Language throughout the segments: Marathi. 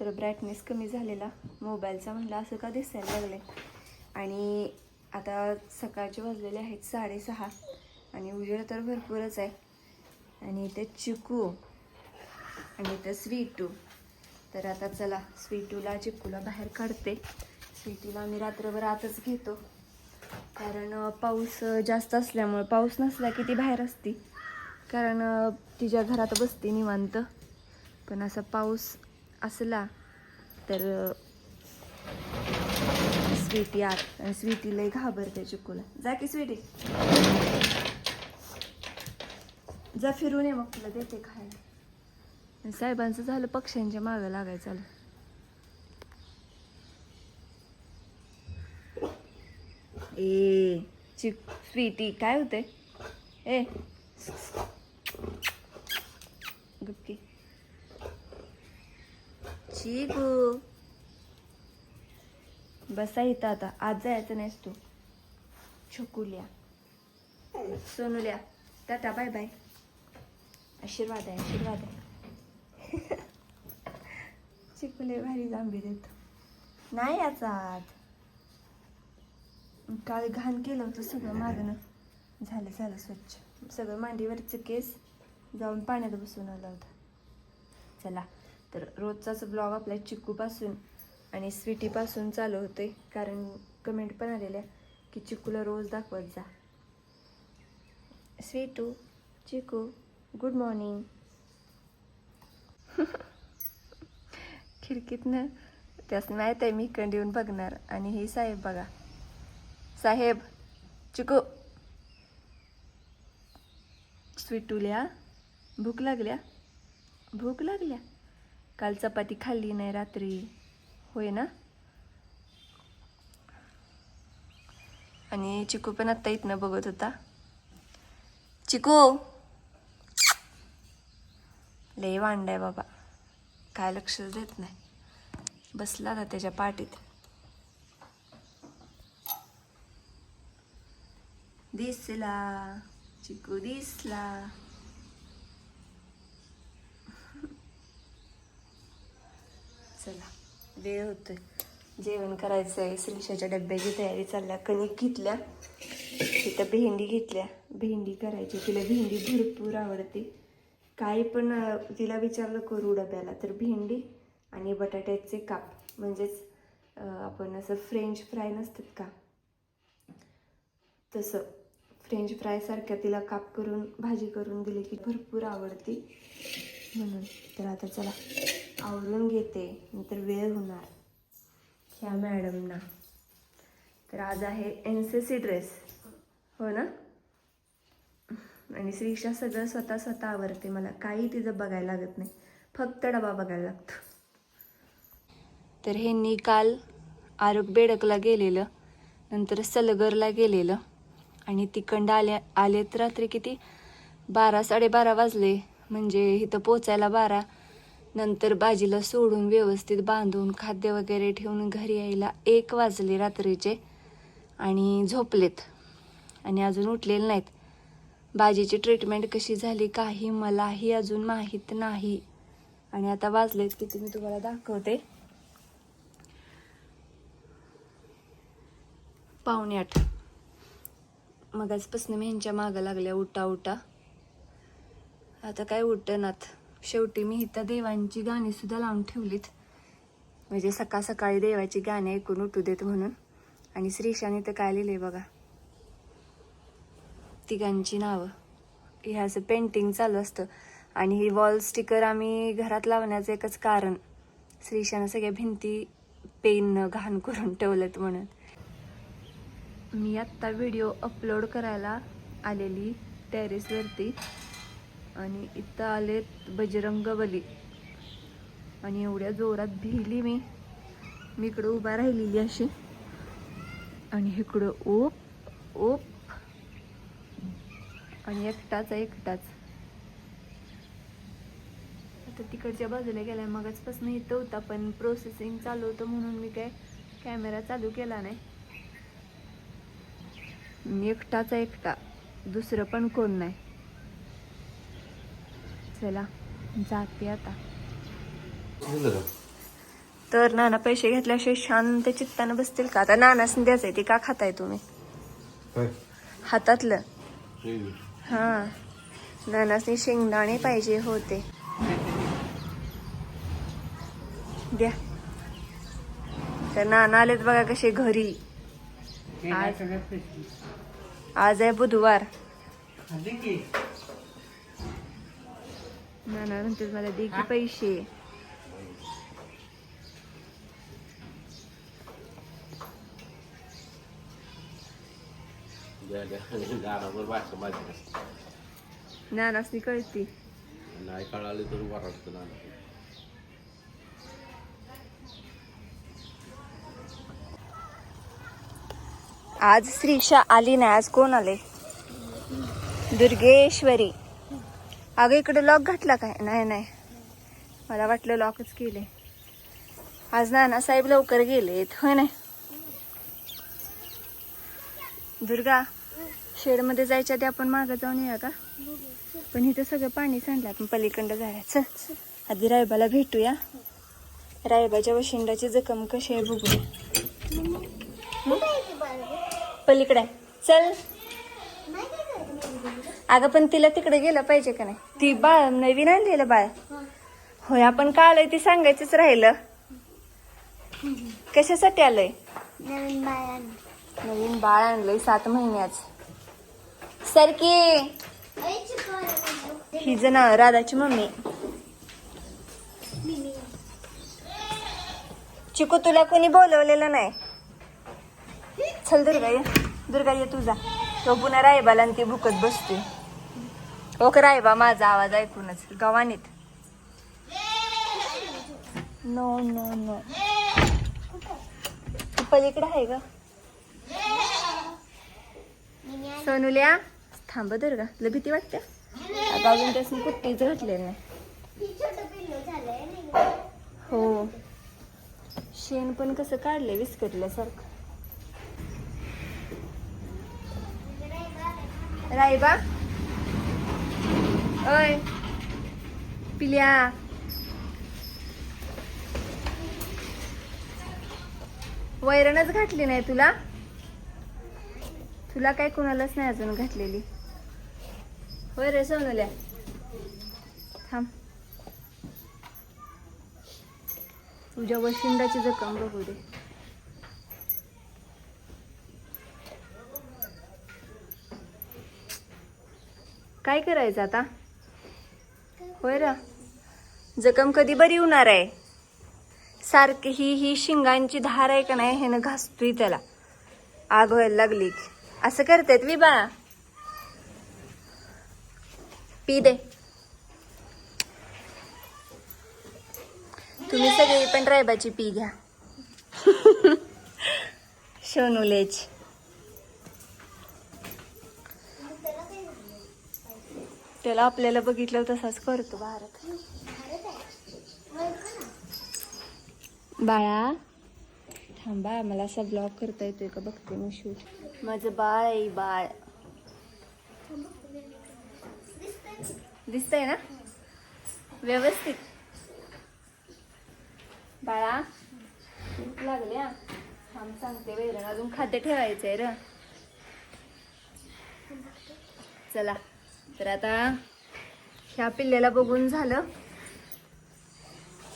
तर ब्राईटनेस कमी झालेला. मोबाईलचा म्हटलं असं का दिसायला लागले आणि आता सकाळचे वाजलेले आहेत साडेसहा आणि उजेड तर भरपूरच आहे. आणि इथे चिकू आणि इथं स्वीटू. तर आता चला स्वीटूला चिकूला बाहेर काढते. स्वीटूला आम्ही रात्रभर आतच घेतो. कारण पाऊस जास्त असल्यामुळे पाऊस नसला की ती बाहेर असती. कारण तिच्या घरात बसते निवांत. पण असा पाऊस असला तर स्वीटी आत आणि स्वीटी लय घाबरते चिकूला. जा की स्वीटी. जा फिरून ये मग तुला देते खायला. आणि साहेबांचं झालं पक्ष्यांच्या मागं लागायचं झालं ए चिक स्वीटी काय होते ए चिकू बसा इथं आता. आज जायचं नाहीस तू. छकुल्या. सोनुल्या टाटा बाय बाय. आशीर्वाद आहे आशीर्वाद आहे. चिकुले भारी जांभी देतो नाही याचा आत काल घाण केलं होतं सगळं मागणं. झालं झालं स्वच्छ. सगळं मांडीवरचं केस जाऊन पाण्यात बसून आला होता. चला. तर रोजचाच ब्लॉग आपल्या चिकूपासून आणि स्वीटीपासून चालू होते कारण कमेंट पण आलेल्या की चिकूला रोज दाखवत जा. स्वीटू चिकू गुड मॉर्निंग खिडकीतनं त्यास माहीत आहे मी इकडे येऊन बघणार. आणि हे साहेब बघा. साहेब चिकू. स्वीटूल्या भूक लागल्या? भूक लागल्या? काल चपाती खाल्ली नाही रात्री. होय ना? आणि चिकू पण आत्ता इथनं बघत होता. चिकू! लय वांडाय बाबा. काय लक्ष देत नाही. बसला ना त्याच्या पाठीत. दिसला. चिकू दिसला. चला. वेळ होतोय जेवण करायचं आहे श्रीशाच्या डब्याची तयारी चालल्या. कणिक घेतल्या. तिथं भेंडी घेतल्या. भेंडी करायची. तिला भेंडी भरपूर आवडते. काही पण तिला विचारलं करू डब्याला. तर भेंडी आणि बटाट्याचे काप. म्हणजेच आपण असं फ्रेंच फ्राय नसतात का? तसं. फ्रेंच फ्रायसारख्या तिला काप करून भाजी करून दिली की भरपूर आवडती. म्हणून. तर आता चला आवरून घेते. नंतर वेळ होणार. ह्या मॅडमना. तर आज आहे एन सी सी ड्रेस हो ना? आणि श्रीक्षा सगळं स्वतः स्वतः आवडते मला. काही तिचं बघायला लागत नाही. फक्त डबा बघायला लागतो. तर ह्यांनी काल आरोग बेडकला गेलेलं नंतर सलगरला गेलेलं. आणि तिकडं आल्या आलेत रात्री किती? बारा साडेबारा वाजले. म्हणजे इथं पोचायला बारा. नंतर बाजीला सोडून व्यवस्थित बांधून खाद्य वगैरे ठेवून घरी यायला एक वाजले रात्रीचे आणि झोपलेत. आणि अजून उठलेले नाहीत. बाजीची ट्रीटमेंट कशी झाली काही मलाही अजून माहीत नाही. आणि आता वाजलेत किती मी तुम्हाला दाखवते. पावणे आठ. मगाचपासून मी ह्यांच्या मागं लागल्या उठा उठा. आता काय उठनात? शेवटी मी इथं देवांची गाणी सुद्धा लावून ठेवलीत. म्हणजे सकाळ सकाळी देवाची गाणी ऐकून उठू देत म्हणून. आणि श्रीशाने तर काय लिहिले बघा? तिघांची नावं. हे असं पेंटिंग चालू असतं. आणि ही वॉल स्टिकर आम्ही घरात लावण्याचं एकच कारण. श्रीशानं सगळ्या भिंती पेन घाण करून ठेवलेत म्हणून. मी आत्ता व्हिडिओ अपलोड करायला आलेली टेरेसवरती आणि इथं आलेत बजरंगबली. आणि एवढ्या जोरात भिली मी. मी इकडं उभा राहिलेली अशी. आणि इकडं ओप ओप. आणि एकटाच आहे, एकटाच. आता तिकडच्या बाजूला गेलाय मगाचपासून इथं होता पण प्रोसेसिंग चालू होतं म्हणून मी काय कॅमेरा चालू केला नाही. मी एकटाचा एकटा. दुसरं पण कोण नाही. चला जाते आता. तर नाना पैसे घेतल्याशिवाय शांत चित्तानं बसतील का? आता नानासनी द्यायचंय ते का खाताय तुम्ही? हातातलं. हा. नानासनी शेंगदाणे पाहिजे होते. द्या. तर नाना आलेत बघा कसे घरी. आज आज आहे बुधवार. नाना म्हणते मला दे की पैसे. नानासनी कळती. नाही कळाले तर वरडतं ना आज श्रीषा आली नाही आज कोण आले? दुर्गेश्वरी. अगं इकडे लॉक घातला काय? नाही नाही. मला वाटलं लॉकच केले. आज नाना साहेब लवकर गेलेत होय नाही? दुर्गा शेडमध्ये जायच्या आधी आपण मागं जाऊन येऊया का? पण इथं सगळं पाणी सांडलं आपण पलीकडं जायचं आधी रायबाला भेटूया. रायबाच्या वशिंडाची जखम कशी आहे बघूया. पलीकडे चल. अगं पण तिला तिकडे गेलं पाहिजे का नाही? ती बाळ नवीन आणलेलं बाळ. होय आपण का आलोय ती सांगायचंच राहिलं. कशासाठी आलोय? नवीन बाया नवीन बाळ आणलंय सात महिन्याच. सरकी ही जण राधाची मम्मी. चिकू तुला कोणी बोलवलेलं नाही? चल दुर्गा ये. दुर्गा ये तुझा तो पुन्हा रायबाला ती भुकत बसते ओके राय बा माझा आवाज ऐकूनच. गव्हाणीत. नो नो नो पलीकडे आहे का सोनुल्या थांब दुर्गा तुला भीती वाटते? आता अजून त्यासून कुठेच घातलेलं नाही. हो. शेण पण कसं काढले विस्कटल्यासारखं रायबा ओय पिल्या वैरणच घातली नाही तुला? तुला काय कुणालाच नाही अजून घातलेली. होय रे सोनूल्या थांब. तुझ्या वशिंडाची जखम बघू दे. काय करायचं आता? होय रा. जखम कधी बरी होणार आहे? सारखी ही ही शिंगांची धार आहे का नाही ह्यानं घासतोय त्याला. आग व्हायला लागली. असं करतात वि बा पी दे. तुम्ही सगळी पण रायबाची पी घ्या. सोनुलेच त्याला आपल्याला बघितलं तसाच करतो भारत. बाळा थांबा मला असा ब्लॉग करता येतोय का? बघते मी शूट माझं बाळ आहे बाळ. दिसतंय ना? व्यवस्थित. बाळा भूक लागली थांब सांगते वैरण अजून खाद्य ठेवायचंय र. चला. तर आता ह्या पिल्ल्याला बघून झालं.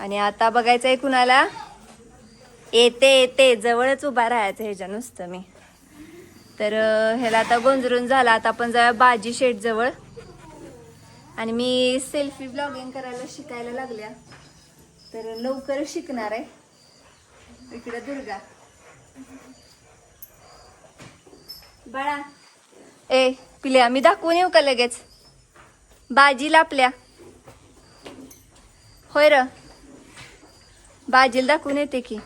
आणि आता बघायचंय कुणाला? येते येते. जवळच उभा राहायचं ह्याच्या नुसतं मी. तर ह्याला आता गोंजरून झाला. आता आपण जाऊया बाजी शेट जवळ. आणि मी सेल्फी ब्लॉगिंग करायला शिकायला लागल्या. तर लवकरच शिकणार आहे. इकडे दुर्गा. बाळा. ए पिल्या मी दाखवून येऊ का लगेच? बाजीला आपल्या. होय र. बाजीला दाखवून येते की.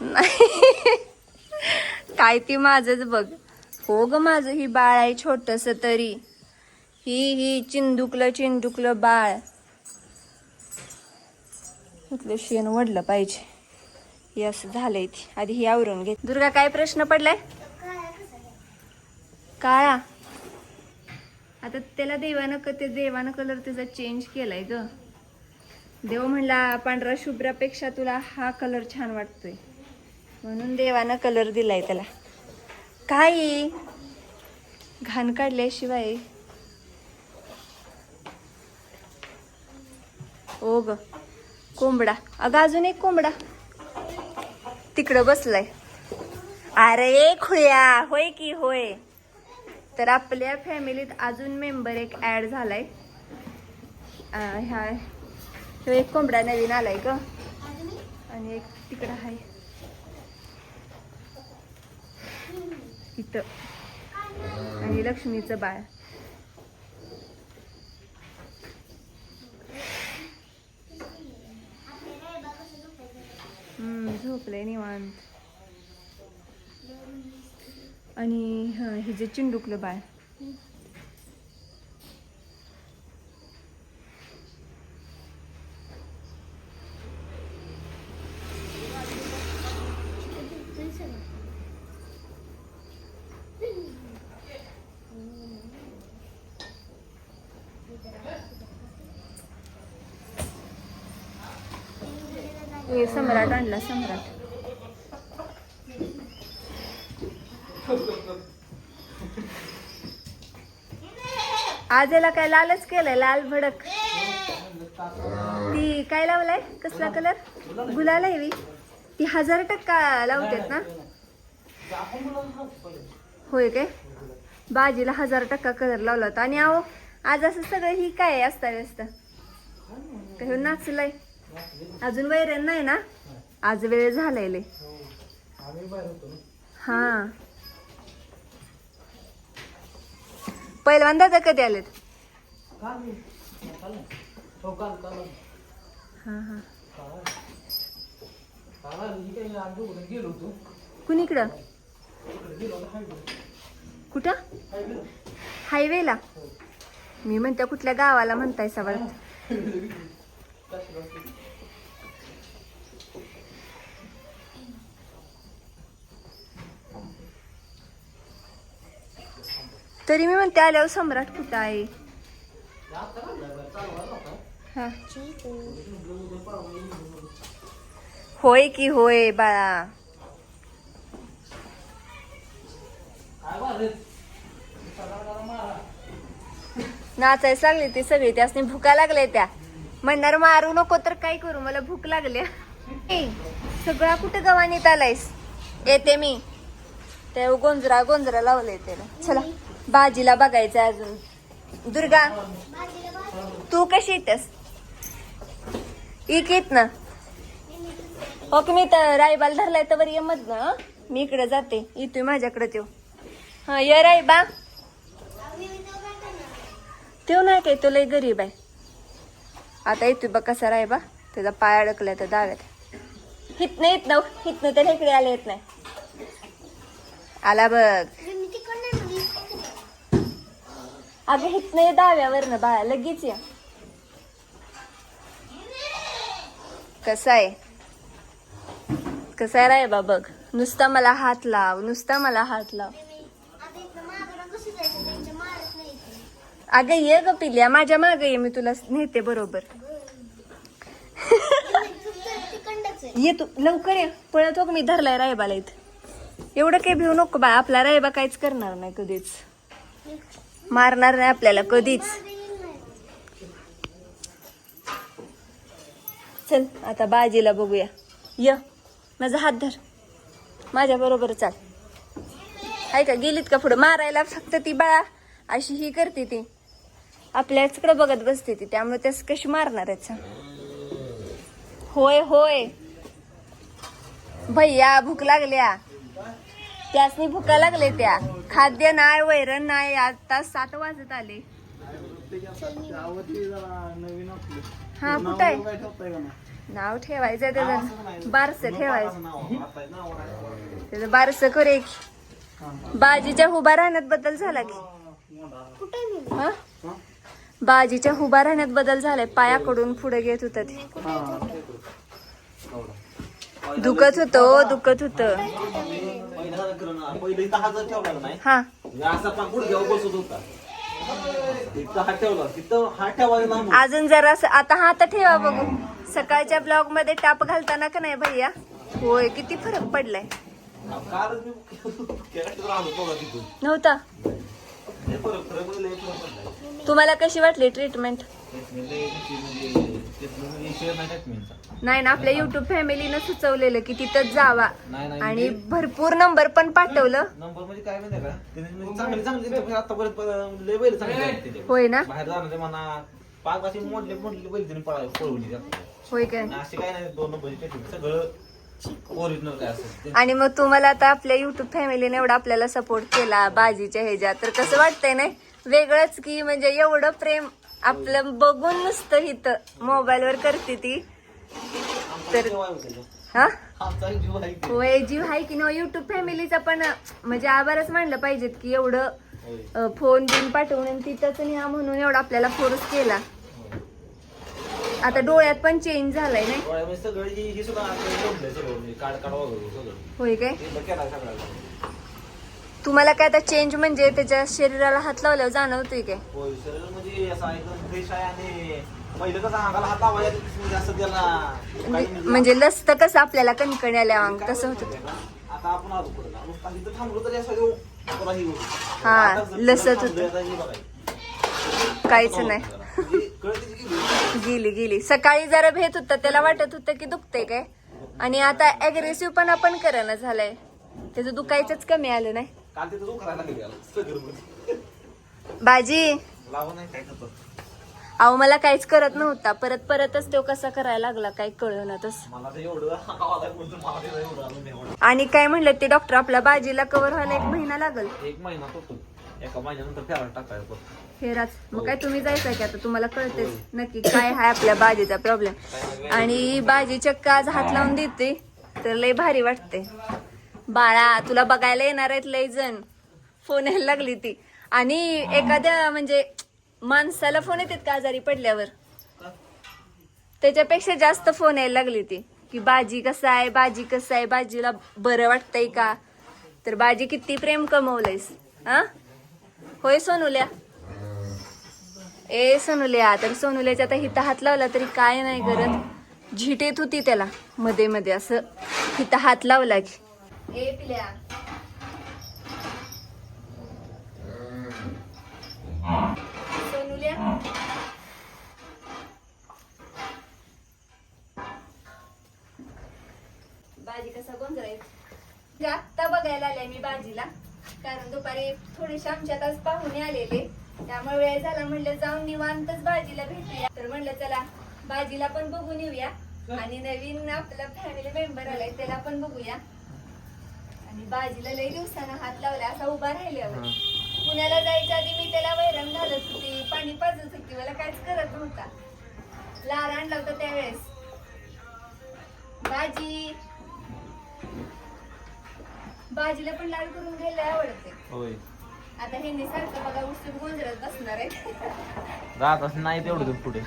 नाही. काय ती माझच बघ. हो ग माझं ही बाळ आहे छोटस तरी. ही ही चिंदुकलं चिंदुकलं बाळ. इथलं शेण वडलं पाहिजे. हे असं झालंय ती. आधी ही आवरून घे. दुर्गा काय प्रश्न पडलाय? काळा. आता त्याला देवानं क ते देवानं कलर त्याचा चेंज केलाय ग. देव म्हणला पांढरा शुभ्रापेक्षा तुला हा कलर छान वाटतोय. म्हणून देवानं कलर दिलाय त्याला. काही घाण काढल्याशिवाय. ओ ग कोंबडा. अगं अजून एक कोंबडा. तिकडं बसलाय. अरे खुळ्या. होय की होय. तर आपल्या फॅमिलीत अजून मेंबर एक ॲड झाला आहे ह्या तो एक कोंबडा नवीन आलाय ग. आणि एक तिकडं आहे इथं. आणि लक्ष्मीचं बाळ. हम्म, झोपलंय निवांत. आणि हां हे जे चिंडुकलं बाळ. हे सम्राट आणला सम्राट. आज याला काय लालच केलंय लाल भडक. ती काय लावलाय? कसला कलर गुलाल आहे ती. हजार टक्का लावतात ना. होय काय? बाजीला हजार टक्का कलर लावला होता. आणि अहो आज असं सगळं ही काय असता व्यस्त काही हो, नाचलंय. अजून वैरण नाही ना? आज वेळ झालाय हा. पहिलवान कधी आलेत? हा हा. कुणीकडं कुठं? हायवेला. मी म्हणते कुठल्या गावाला म्हणताय सवाल तरी मी म्हणते आल्यावर सम्राट कुठं आहे? हा. होय की होय बाळा. नाचायच लागली ती सगळी त्यासनी भुका लागल्या त्या. म्हणणार मारू नको तर काय करू मला भूक लागली सगळा कुठं गव्हाणीत आलायस? येते मी. त्या गोंजरा गोंजरा लावलंय त्याला. चला. बाजीला बघायचं अजून. दुर्गा तू कशी येतेस? एक येत ना? हो ओके मी तर रायबाल धरलाय तर बरी ये मध ना मी इकडे जाते. येतोय माझ्याकडे तो हा ये रायबा. तो नाही काय तो लय गरीब आहे. आता येतोय बघ कसा रायबा. त्याचा पाय अडकलाय तर दाव्यात. हितनं येत ना हितनं तर इकडे आले येत नाही. आला बघ. अगं हित नाही दाव्यावर बाळा लगेच या. कसा आहे? कसा आहे रायबा बघ. नुसता मला हात लाव नुसता मला हात लाव. अगं ये ग पिल्या माझ्या मागे ये मी तुला नेते बरोबर. ये तू लवकर ये. पळत हो मी धरलाय रायबाला इथं. एवढं काही भिऊ नको बा आपला रायबा काहीच करणार नाही कधीच. मारणार नाही आपल्याला कधीच. चल आता बाजीला बघूया. य माझा हात धर. माझ्या बरोबर चाल. आहे का गेलीत का पुढं? मारायला फक्त ती बाळा अशी ही करते ती. आपल्याचकडे बघत बसते ती त्यामुळे त्यास कशी मारणार होय होय. भैया भूक लागल्या. त्यासनी भुका लागले त्या. खाद्य नाही वैरण नाही. आता सात वाजत आले. हा कुठं आहे? नाव ठेवायचं त्याचं. बारस ठेवायचं. त्याचं बारस करे बाजीच्या उभा राहण्यात बदल झाला की. हा? बाजीच्या उभा राहण्यात बदल झालाय. पायाकडून पुढे घेत होत ते. दुखत होतं दुखत होत. पहिले इथं हा जर ठेवला नाही. हा. असा पांगुड घेऊन बसत होता. इथं हा ठेवला तिथं हा ठेवायला ना अजून जरा आता हा आता ठेवा बघू. सकाळच्या ब्लॉगमध्ये टाप घालताना का नाही भैया? होय किती फरक पडलाय. कालच मी कॅरेक्टर आलो बघा तिथून नव्हता? फरक फरक पडलाय. तुम्हाला कशी वाटली ट्रीटमेंट म्हणजे म्हणजे म्हणजे नाही ना आपल्या युट्यूब फॅमिलीनं सुचवलेलं की तिथंच जावा. आणि भरपूर नंबर पण पाठवलं. नंबर म्हणजे काय माहिती का? म्हणजे चांगले चांगले आतापर्यंत प- लय बैल चांगले आहेत त्याचे. होय ना? बाहेर जाणारे म्हणा पाच अशी मोडले मोडले बैल त्यांनी पळा पळवली त्यात. होय काय? आणि असे काय नाही दोन सगळं मग तुम्हाला आता आपल्या युट्यूब फॅमिलीने एवढा आपल्याला सपोर्ट केला बाजीच्या ह्याच्यात. तर कसं वाटतंय नाही? वेगळंच की म्हणजे एवढं प्रेम आपलं बघून नुसतं इथं मोबाईलवर करते ती. आमचा जीव आहे होता तो. हा? जीव आहे ते. होय जीव आहे की नाही युट्यूब फॅमिलीचा पण म्हणजे आभारच मानलं पाहिजेत की एवढं फोन बिन पाठवून तिथंच न्या म्हणून एवढा आपल्याला फोर्स केला. आता डोळ्यात पण चेंज झालाय नाही? म्हणजे होय काय ते बघ केलाय सगळ्याला तुम्हाला काय आता चेंज म्हणजे त्याच्या शरीराला हात लावल्यावर जाणवतोय काय होय शरीर म्हणजे असं एकदम फ्रेश आहे आणि पहिलं कसं अंगाला हात लावायला म्हणजे असं त्याला काही म्हणजे म्हणजे लसत कसं आपल्याला कणकण आल्या अंग तसं होतं माहितीये का? आता आपण आलो पुढे नुसता इथं थांबलो तरी असं येऊ पुन्हा ही. हा, आता जर लसत होतं. आता हे बघायचं. काहीच नाही म्हणजे कळते की गेली. गेली गेली सकाळी जरा भेट होता त्याला वाटत होतं की दुखतंय काय आणि आता अग्रेसिव्ह पण आपण करणं झालंय त्याचं दुखायचंच कमी आलं नाही काल तिथं जो करायला गेला सगळं बाजी. लावा नाही काय करतो अहो मला काहीच करत नव्हता. परत परतच तो कसा करायला लागला नाही एवढं. आणि काय म्हणलं ते डॉक्टर आपला बाजीला कव्हर व्हायला एक महिना लागल. एक महिना होतो एका महिन्यानंतर फेरायला टाकायला बघ. फेराच. मग काय तुम्ही जायचं की आता? तुम्हाला कळतेच नक्की काय आहे आपल्या बाजीचा प्रॉब्लेम आणि बाजी चक्क आज हात लावून देते तर लय भारी वाटते बाळा तुला बघायला येणार आहेत लय जण. फोन यायला लागली ती. आणि एखाद्या म्हणजे माणसाला फोन येतात का आजारी पडल्यावर? त्याच्यापेक्षा जास्त फोन यायला लागली ती. की बाजी कसा आहे बाजी कसं आहे बाजीला बरं वाटतंय का? तर बाजी किती प्रेम कमवलंयस हा? होय सोनुल्या? ए सोनुल्या तर सोनुल्याच्या आता हिता हात लावला तरी काय नाही करत. झिटेत येत होती त्याला मध्ये मध्ये असं. हिता हात लावला की. ए पिल्या. सोनुल्या? कसा गोंधळ आत्ता बघायला आले मी बाजीला कारण दुपारी थोडेसे आमच्यात आज पाहुणे आलेले. त्यामुळे वेळ झाला म्हणलं जाऊन निवांतच बाजीला भेटूया. तर म्हणलं चला बाजीला पण बघून येऊया. आणि नवीन आपला फॅमिली मेंबर आलाय त्याला पण बघूया. आणि बाजीला लई दिवसानं हात लावला असा उभा राहिल्यावर पुण्याला जायच्या आधी मी त्याला वैरण घालत होती पाणी पाजत होती मला काहीच करत नव्हता. लार आणला होता त्यावेळेस. भाजी भाजीला पण लाड करून घ्यायला आवडते. होय. आता हे सारखं बघा उसून गोंधळत बसणार आहे. जात असं नाही तेवढं पुढे.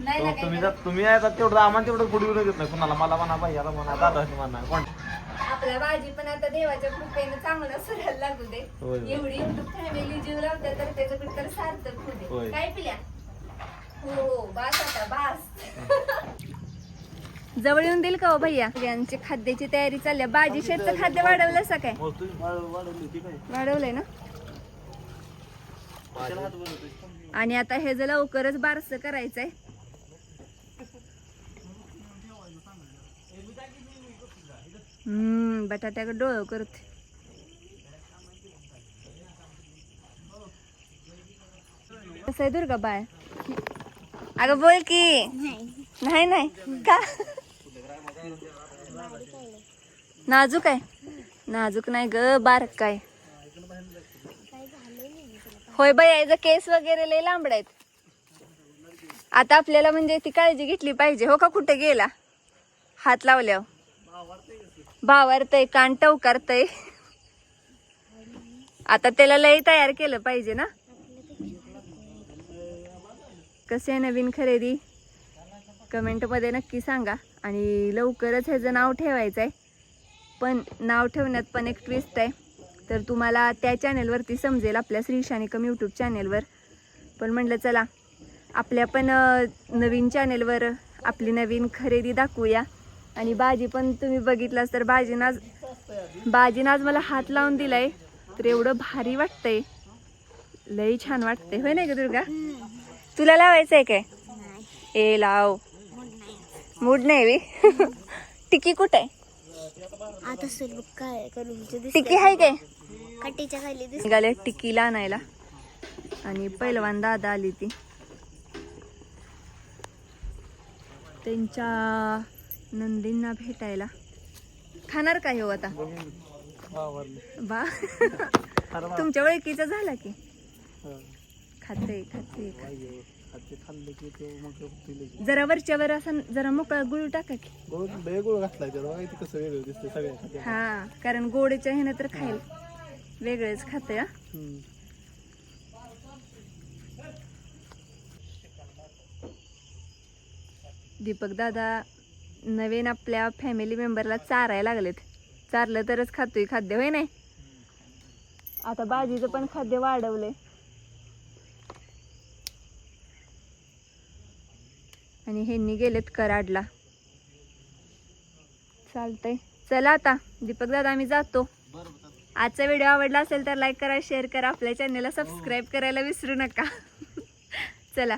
नाही तुम्ही तुम्ही आहे तेवढं आम्हाला तेवढं पुढे घेत नाही. कुणाला मला म्हणा पाहिजे म्हणा दादा म्हणा कोण आपल्या भाजी पण आता देवाच्या कृपेनं चांगलं सुरायला लागू दे. होय, होय. एवढी युट्यूब फॅमिली जीव लावते तर त्याचं कुठं सार्थक होऊ दे. होय. काय पिल्या? हो हो बास आता बास. जवळ येऊन देईल का हो भैया? यांची खाद्याची तयारी चालली आहे. बाजी शेरचं खाद्य वाढवलं. असं काय? मग तुम्ही वाढ- वाढवली ती काय? वाढवलंय ना? आणि आता हे जर लवकरच बारस करायचंय. हम्म बटाट्याकडे डोळं करते. कसं आहे दुर्गा बाय अगं बोल की. नाही नाही. का? नाजूक आहे. नाजूक नाही ग बारक काय होय बाई याचा केस वगैरे लय लांबड आहेत. आता आपल्याला म्हणजे ती काळजी घेतली पाहिजे. हो का कुठे गेला? हात लावल्यावर. भावारतय कान टवकारतय आता त्याला लय तयार केलं पाहिजे ना? कसे आहे नवीन खरेदी? कमेंटमध्ये नक्की सांगा. आणि लवकरच ह्याचं नाव ठेवायचं आहे पण नाव ठेवण्यात पण एक ट्विस्ट आहे. तर तुम्हाला त्या चॅनेलवरती समजेल आपल्या श्री शानिकम यूट्यूब चॅनेलवर पण म्हटलं चला आपल्या पण नवीन चॅनेलवर आपली नवीन खरेदी दाखवूया. आणि भाजी पण तुम्ही बघितलास तर भाजीनं आज भाजीनं आज मला हात लावून दिलाय तर एवढं भारी वाटतंय. लई छान वाटतंय. होय नाही का दुर्गा? तुला लावायचं आहे काय? ए लाव. मूड नाही बी. टिकी कुठे? आहे आता सुरू काय करू? टिकी आहे काय? कटीच्या खाली निघाले टिकीला आणायला. आणि पहिलवान दादा आली ती. त्यांच्या नंदींना भेटायला. खाणार काय हो आता? बा तुमच्या ओळखीचं झाला की? खाते खाते. जरा वरच्यावर असं जरा मोकळा गुळ टाका की. घातलाय खात्या. हा कारण गोडच्या ह्यानं तर खाईल. वेगळेच खाते हा. दीपक दादा नवीन आपल्या फॅमिली मेंबरला चारायला लागलेत. चारलं तरच खातोय खाद्य होय नाही? आता भाजीचं पण खाद्य वाढवलंय. आणि ह्यांनी गेलेत कराडला. चालतंय. चला आता दीपक दादा आम्ही जातो. आजचा व्हिडिओ आवडला असेल तर लाईक करा शेअर करा. आपल्या चॅनलला सबस्क्राईब करायला विसरू नका. चला.